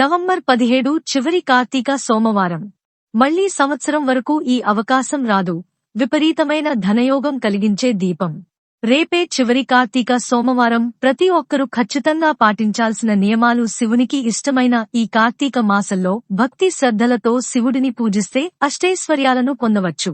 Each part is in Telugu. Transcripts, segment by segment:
నవంబర్ పదిహేడు చివరి కార్తీక సోమవారం. మళ్ళీ సంవత్సరం వరకు ఈ అవకాశం రాదు. విపరీతమైన ధనయోగం కలిగించే దీపం. రేపే చివరి కార్తీక సోమవారం ప్రతి ఒక్కరూ ఖచ్చితంగా పాటించాల్సిన నియమాలు శివునికి ఇష్టమైన ఈ కార్తీక మాసంలో భక్తి శ్రద్ధలతో శివుడిని పూజిస్తే అష్టైశ్వర్యాలను పొందవచ్చు.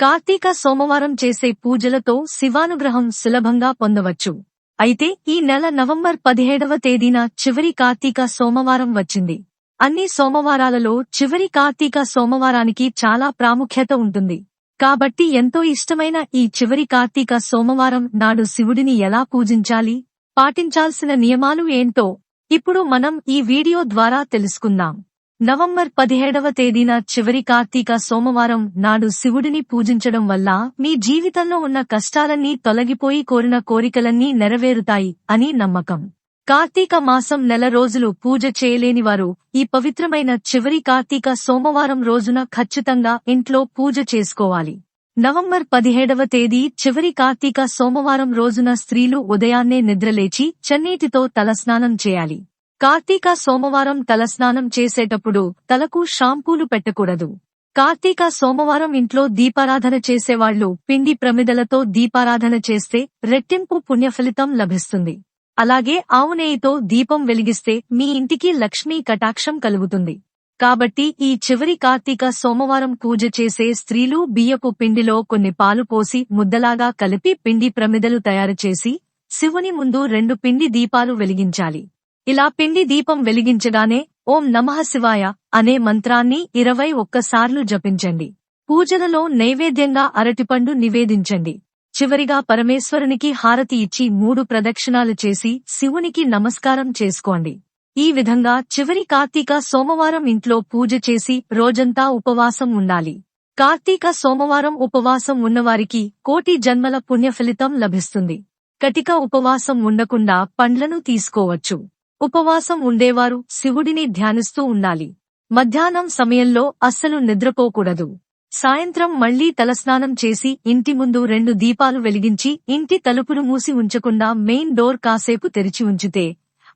కార్తీక సోమవారం చేసే పూజలతో శివానుగ్రహం సులభంగా పొందవచ్చు. అయితే ఈ నెల నవంబర్ పదిహేడవ తేదీన చివరి కార్తీక సోమవారం వచ్చింది. అన్ని సోమవారాలలో చివరి కార్తీక సోమవారానికి చాలా ప్రాముఖ్యత ఉంటుంది. కాబట్టి ఎంతో ఇష్టమైన ఈ చివరి కార్తీక సోమవారం నాడు శివుడిని ఎలా పూజించాలి? పాటించాల్సిన నియమాలు ఏంటో ఇప్పుడు మనం ఈ వీడియో ద్వారా తెలుసుకుందాం. నవంబర్ పదిహేడవ తేదీన చివరి కార్తీక సోమవారం నాడు శివుడిని పూజించడం వల్ల మీ జీవితంలో ఉన్న కష్టాలన్నీ తొలగిపోయి కోరిన కోరికలన్నీ నెరవేరుతాయి అని నమ్మకం. కార్తీక మాసం నెల రోజులు పూజ చేయలేనివారు ఈ పవిత్రమైన చివరి కార్తీక సోమవారం రోజున ఖచ్చితంగా ఇంట్లో పూజ చేసుకోవాలి. నవంబర్ పదిహేడవ తేదీ చివరి కార్తీక సోమవారం రోజున స్త్రీలు ఉదయాన్నే నిద్రలేచి చన్నీటితో తలస్నానం చేయాలి. కార్తీక సోమవారం తలస్నానం చేసేటప్పుడు తలకు షాంపూలు పెట్టకూడదు. కార్తీక సోమవారం ఇంట్లో దీపారాధన చేసేవాళ్ళు పిండి ప్రమిదలతో దీపారాధన చేస్తే రెట్టింపు పుణ్యఫలితం లభిస్తుంది. అలాగే ఆవునేయితో దీపం వెలిగిస్తే మీ ఇంటికి లక్ష్మీ కటాక్షం కలుగుతుంది. కాబట్టి ఈ చివరి కార్తీక సోమవారం పూజ చేసే స్త్రీలు బియ్యపు పిండిలో కొన్ని పాలు పోసి ముద్దలాగా కలిపి పిండి ప్రమిదలు తయారు చేసి శివుని ముందు రెండు పిండి దీపాలు వెలిగించాలి. ఇలా పిండి దీపం వెలిగించగానే ఓం నమః శివాయ అనే మంత్రాన్ని ఇరవై ఒక్కసార్లు జపించండి. పూజలలో నైవేద్యంగా అరటిపండు నివేదించండి. చివరిగా పరమేశ్వరునికి హారతి ఇచ్చి మూడు ప్రదక్షిణాలు చేసి శివునికి నమస్కారం చేసుకోండి. ఈ విధంగా చివరి కార్తీక సోమవారం ఇంట్లో పూజ చేసి రోజంతా ఉపవాసం ఉండాలి. కార్తీక సోమవారం ఉపవాసం ఉన్నవారికి కోటి జన్మల పుణ్యఫలితం లభిస్తుంది. కటిక ఉపవాసం ఉండకుండా పండ్లను తీసుకోవచ్చు. ఉపవాసం ఉండేవారు శివుడిని ధ్యానిస్తూ ఉండాలి. మధ్యాహ్నం సమయంలో అస్సలు నిద్రపోకూడదు. సాయంత్రం మళ్ళీ తలస్నానం చేసి ఇంటి ముందు రెండు దీపాలు వెలిగించి ఇంటి తలుపును మూసి ఉంచకుండా మెయిన్ డోర్ కాసేపు తెరిచి ఉంచితే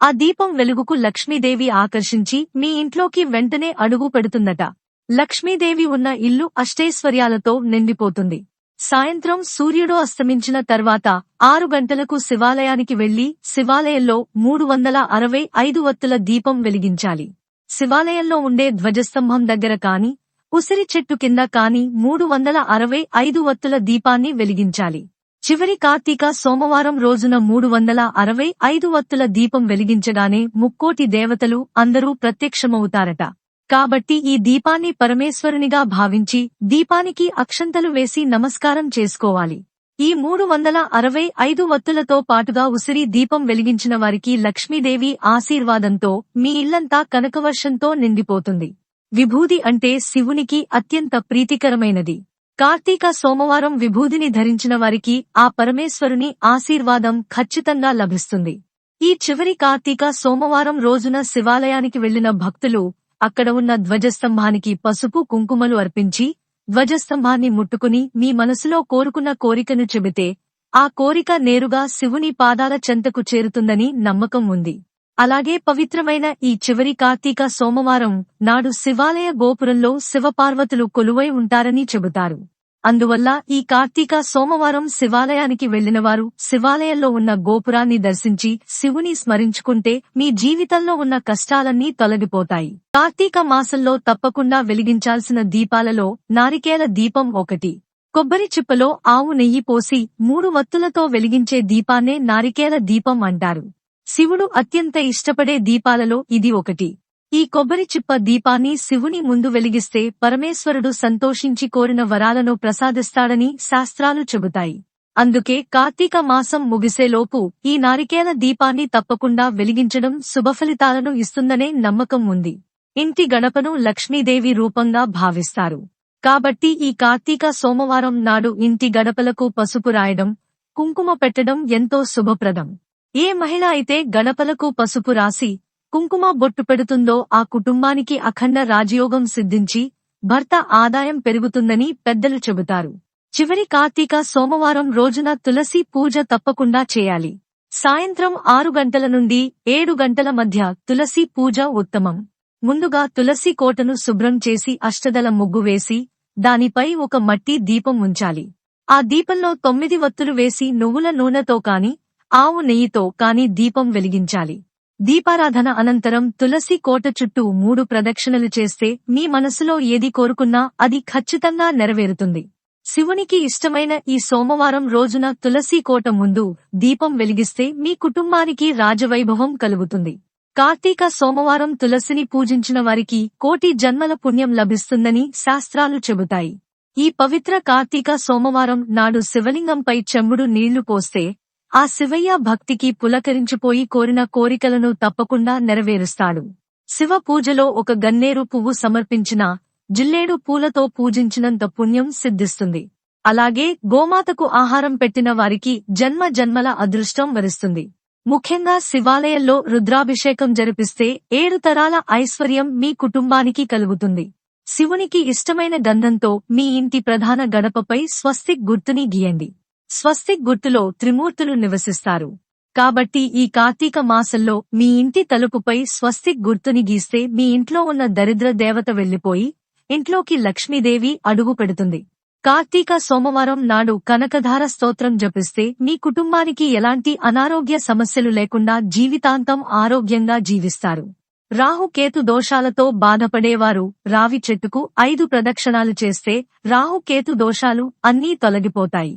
ఆ దీపం వెలుగుకు లక్ష్మీదేవి ఆకర్షించి మీ ఇంట్లోకి వెంటనే అడుగు పెడుతుందట. లక్ష్మీదేవి ఉన్న ఇల్లు అష్టైశ్వర్యాలతో నిండిపోతుంది. సాయంత్రం సూర్యుడు అస్తమించిన తర్వాత ఆరు గంటలకు శివాలయానికి వెళ్ళి శివాలయంలో మూడు వందల అరవై ఐదు వత్తుల దీపం వెలిగించాలి. శివాలయంలో ఉండే ధ్వజస్తంభం దగ్గర కాని ఉసిరి చెట్టు కింద కాని మూడు వందల అరవై ఐదు వత్తుల దీపాన్ని వెలిగించాలి. చివరి కార్తీక సోమవారం రోజున మూడు వందల అరవై ఐదు వత్తుల దీపం వెలిగించగానే ముక్కోటి దేవతలు అందరూ ప్రత్యక్షమవుతారట. కాబట్టి ఈ దీపాన్ని పరమేశ్వరునిగా భావించి దీపానికి అక్షంతలు వేసి నమస్కారం చేసుకోవాలి. ఈ మూడు వందల అరవై ఐదు వత్తులతో పాటుగా ఉసిరి దీపం వెలిగించిన వారికి లక్ష్మీదేవి ఆశీర్వాదంతో మీ ఇల్లంతా కనకవర్షంతో నిండిపోతుంది. విభూది అంటే శివునికి అత్యంత ప్రీతికరమైనది. కార్తీక సోమవారం విభూదిని ధరించిన వారికి ఆ పరమేశ్వరుని ఆశీర్వాదం ఖచ్చితంగా లభిస్తుంది. ఈ చివరి కార్తీక సోమవారం రోజున శివాలయానికి వెళ్ళిన భక్తులు అక్కడ ఉన్న ధ్వజస్తంభానికి పసుపు కుంకుమలు అర్పించి ధ్వజస్తంభాన్ని ముట్టుకుని మీ మనసులో కోరుకున్న కోరికను చెబితే ఆ కోరిక నేరుగా శివుని పాదాల చెంతకు చేరుతుందని నమ్మకం ఉంది. అలాగే పవిత్రమైన ఈ చివరి కార్తీక సోమవారం నాడు శివాలయ గోపురంలో శివపార్వతులు కొలువై ఉంటారని చెబుతారు. అందువల్ల ఈ కార్తీక సోమవారం శివాలయానికి వెళ్ళినవారు శివాలయంలో ఉన్న గోపురాన్ని దర్శించి శివుని స్మరించుకుంటే మీ జీవితంలో ఉన్న కష్టాలన్నీ తొలగిపోతాయి. కార్తీక మాసంలో తప్పకుండా వెలిగించాల్సిన దీపాలలో నారికేల దీపం ఒకటి. కొబ్బరి చిప్పలో ఆవు నెయ్యి పోసి మూడు వత్తులతో వెలిగించే దీపాన్నే నారికేల దీపం అంటారు. శివుడు అత్యంత ఇష్టపడే దీపాలలో ఇది ఒకటి. ఈ కొబ్బరి చిప్ప దీపాన్ని శివుని ముందు వెలిగిస్తే పరమేశ్వరుడు సంతోషించి కోరిన వరాలను ప్రసాదిస్తాడని శాస్త్రాలు చెబుతాయి. అందుకే కార్తీక మాసం ముగిసేలోపు ఈ నారికేల దీపాన్ని తప్పకుండా వెలిగించడం శుభఫలితాలను ఇస్తుందనే నమ్మకం ఉంది. ఇంటి గణపను లక్ష్మీదేవి రూపంగా భావిస్తారు. కాబట్టి ఈ కార్తీక సోమవారం నాడు ఇంటి గడపలకు పసుపు రాయడం కుంకుమ పెట్టడం ఎంతో శుభప్రదం. ఏ మహిళ అయితే గణపలకు పసుపు రాసి కుంకుమ బొట్టు పెడుతుందో ఆ కుటుంబానికి అఖండ రాజయోగం సిద్ధించి భర్త ఆదాయం పెరుగుతుందని పెద్దలు చెబుతారు. చివరి కార్తీక సోమవారం రోజున తులసి పూజ తప్పకుండా చేయాలి. సాయంత్రం ఆరు గంటల నుండి ఏడు గంటల మధ్య తులసి పూజ ఉత్తమం. ముందుగా తులసి కోటను శుభ్రం చేసి అష్టదల ముగ్గు వేసి దానిపై ఒక మట్టి దీపం ఉంచాలి. ఆ దీపంలో తొమ్మిది వత్తులు వేసి నువ్వుల నూనెతో కాని ఆవు నెయ్యితో కాని దీపం వెలిగించాలి. దీపారాధన అనంతరం తులసి కోట చుట్టూ మూడు ప్రదక్షిణలు చేస్తే మీ మనసులో ఏది కోరుకున్నా అది ఖచ్చితంగా నెరవేరుతుంది. శివునికి ఇష్టమైన ఈ సోమవారం రోజున తులసి కోట ముందు దీపం వెలిగిస్తే మీ కుటుంబానికి రాజవైభవం కలుగుతుంది. కార్తీక సోమవారం తులసిని పూజించిన వారికి కోటి జన్మల పుణ్యం లభిస్తుందని శాస్త్రాలు చెబుతాయి. ఈ పవిత్ర కార్తీక సోమవారం నాడు శివలింగంపై చెంబుడు నీళ్ళు పోస్తే ఆ శివయ్య భక్తికి పులకరించిపోయి కోరిన కోరికలను తప్పకుండా నెరవేరుస్తాడు. శివ పూజలో ఒక గన్నేరు పువ్వు సమర్పించిన జిల్లేడు పూలతో పూజించినంత పుణ్యం సిద్ధిస్తుంది. అలాగే గోమాతకు ఆహారం పెట్టిన వారికి జన్మ జన్మల అదృష్టం వరిస్తుంది. ముఖ్యంగా శివాలయంలో రుద్రాభిషేకం జరిపిస్తే ఏడు తరాల ఐశ్వర్యం మీ కుటుంబానికి కలుగుతుంది. శివునికి ఇష్టమైన గంధంతో మీ ఇంటి ప్రధాన గడపపై స్వస్తిక్ గుర్తుని గీయండి. స్వస్తిక్ గుర్తులో త్రిమూర్తులు నివసిస్తారు. కాబట్టి ఈ కార్తీక మాసంలో మీ ఇంటి తలుపుపై స్వస్తిక్ గుర్తుని గీస్తే మీ ఇంట్లో ఉన్న దరిద్ర దేవత వెళ్ళిపోయి ఇంట్లోకి లక్ష్మీదేవి అడుగు పెడుతుంది. కార్తీక సోమవారం నాడు కనకధార స్తోత్రం జపిస్తే మీ కుటుంబానికి ఎలాంటి అనారోగ్య సమస్యలు లేకుండా జీవితాంతం ఆరోగ్యంగా జీవిస్తారు. రాహుకేతు దోషాలతో బాధపడేవారు రావి చెట్టుకు ఐదు ప్రదక్షిణాలు చేస్తే రాహుకేతు దోషాలు అన్నీ తొలగిపోతాయి.